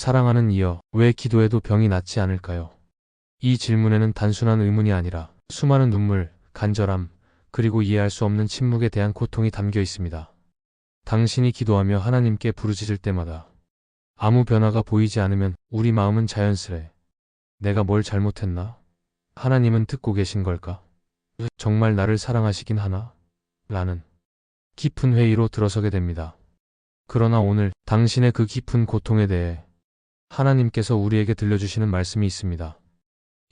사랑하는 이여, 왜 기도해도 병이 낫지 않을까요? 이 질문에는 단순한 의문이 아니라 수많은 눈물, 간절함, 그리고 이해할 수 없는 침묵에 대한 고통이 담겨 있습니다. 당신이 기도하며 하나님께 부르짖을 때마다 아무 변화가 보이지 않으면 우리 마음은 자연스레 내가 뭘 잘못했나? 하나님은 듣고 계신 걸까? 정말 나를 사랑하시긴 하나? 라는 깊은 회의로 들어서게 됩니다. 그러나 오늘 당신의 그 깊은 고통에 대해 하나님께서 우리에게 들려주시는 말씀이 있습니다.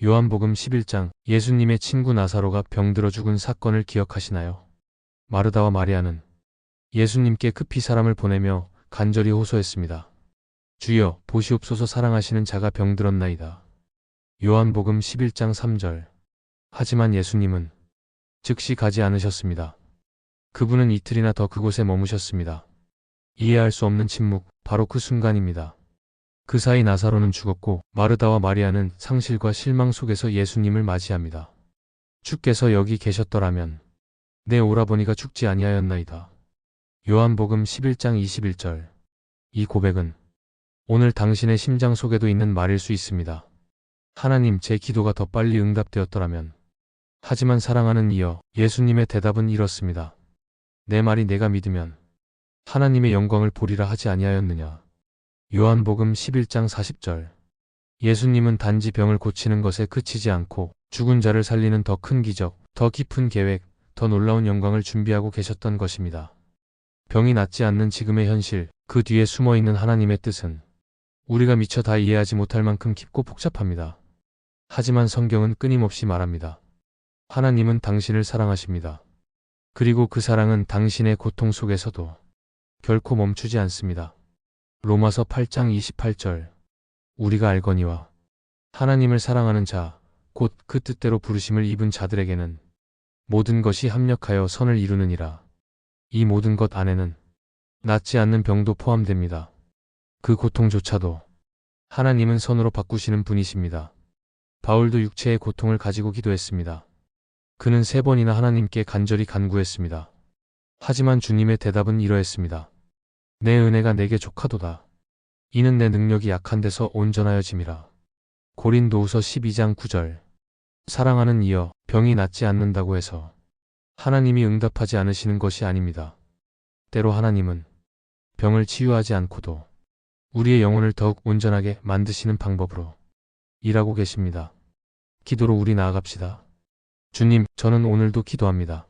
요한복음 11장 예수님의 친구 나사로가 병들어 죽은 사건을 기억하시나요? 마르다와 마리아는 예수님께 급히 사람을 보내며 간절히 호소했습니다. 주여 보시옵소서 사랑하시는 자가 병들었나이다. 요한복음 11장 3절 하지만 예수님은 즉시 가지 않으셨습니다. 그분은 이틀이나 더 그곳에 머무셨습니다. 이해할 수 없는 침묵, 바로 그 순간입니다. 그 사이 나사로는 죽었고 마르다와 마리아는 상실과 실망 속에서 예수님을 맞이합니다. 주께서 여기 계셨더라면 내 오라버니가 죽지 아니하였나이다. 요한복음 11장 21절 이 고백은 오늘 당신의 심장 속에도 있는 말일 수 있습니다. 하나님 제 기도가 더 빨리 응답되었더라면 하지만 사랑하는 이여 예수님의 대답은 이렇습니다. 내 말이 내가 믿으면 하나님의 영광을 보리라 하지 아니하였느냐. 요한복음 11장 40절 예수님은 단지 병을 고치는 것에 그치지 않고 죽은 자를 살리는 더 큰 기적, 더 깊은 계획, 더 놀라운 영광을 준비하고 계셨던 것입니다. 병이 낫지 않는 지금의 현실, 그 뒤에 숨어 있는 하나님의 뜻은 우리가 미처 다 이해하지 못할 만큼 깊고 복잡합니다. 하지만 성경은 끊임없이 말합니다. 하나님은 당신을 사랑하십니다. 그리고 그 사랑은 당신의 고통 속에서도 결코 멈추지 않습니다. 로마서 8장 28절 우리가 알거니와 하나님을 사랑하는 자, 곧 그 뜻대로 부르심을 입은 자들에게는 모든 것이 합력하여 선을 이루느니라. 이 모든 것 안에는 낫지 않는 병도 포함됩니다. 그 고통조차도 하나님은 선으로 바꾸시는 분이십니다. 바울도 육체의 고통을 가지고 기도했습니다. 그는 세 번이나 하나님께 간절히 간구했습니다. 하지만 주님의 대답은 이러했습니다. 내 은혜가 내게 족하도다. 이는 내 능력이 약한 데서 온전하여짐이라. 고린도후서 12장 9절 사랑하는 이여 병이 낫지 않는다고 해서 하나님이 응답하지 않으시는 것이 아닙니다. 때로 하나님은 병을 치유하지 않고도 우리의 영혼을 더욱 온전하게 만드시는 방법으로 일하고 계십니다. 기도로 우리 나아갑시다. 주님, 저는 오늘도 기도합니다.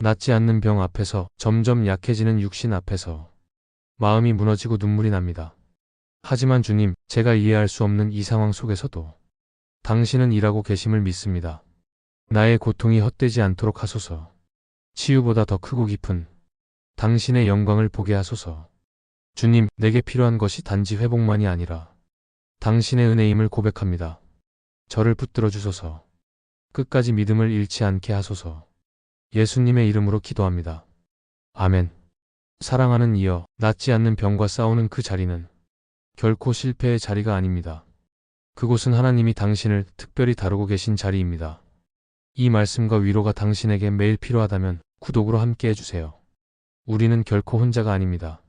낫지 않는 병 앞에서 점점 약해지는 육신 앞에서 마음이 무너지고 눈물이 납니다. 하지만 주님, 제가 이해할 수 없는 이 상황 속에서도 당신은 일하고 계심을 믿습니다. 나의 고통이 헛되지 않도록 하소서. 치유보다 더 크고 깊은 당신의 영광을 보게 하소서. 주님, 내게 필요한 것이 단지 회복만이 아니라 당신의 은혜임을 고백합니다. 저를 붙들어 주소서. 끝까지 믿음을 잃지 않게 하소서. 예수님의 이름으로 기도합니다. 아멘. 사랑하는 이여, 낫지 않는 병과 싸우는 그 자리는 결코 실패의 자리가 아닙니다. 그곳은 하나님이 당신을 특별히 다루고 계신 자리입니다. 이 말씀과 위로가 당신에게 매일 필요하다면 구독으로 함께 해주세요. 우리는 결코 혼자가 아닙니다.